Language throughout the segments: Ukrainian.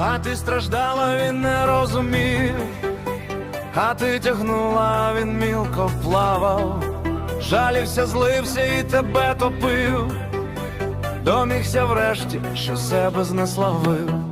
А ти страждала, він не розумів, а ти тягнула, він мілко плавав, жалівся, злився і тебе топив, домігся врешті, що себе знеславив.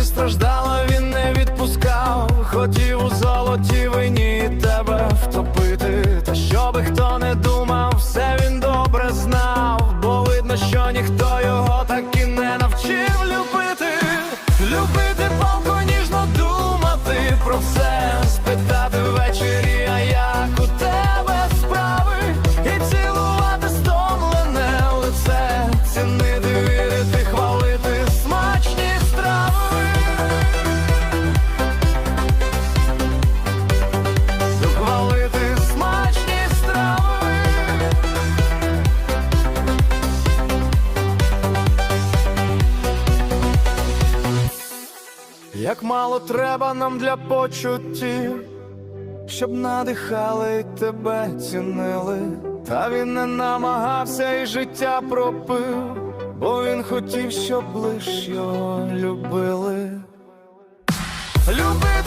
Ти страждала, він не відпускав, хотів у золоті вині тебе втопити. Та що би хто не думав, все він добре знав, бо видно, що ніхто його так і не навчив любити. Любити Як мало треба нам для почуттів, щоб надихали і тебе цінили, та він не намагався і життя пропив, бо він хотів, щоб лиш його любили. Палку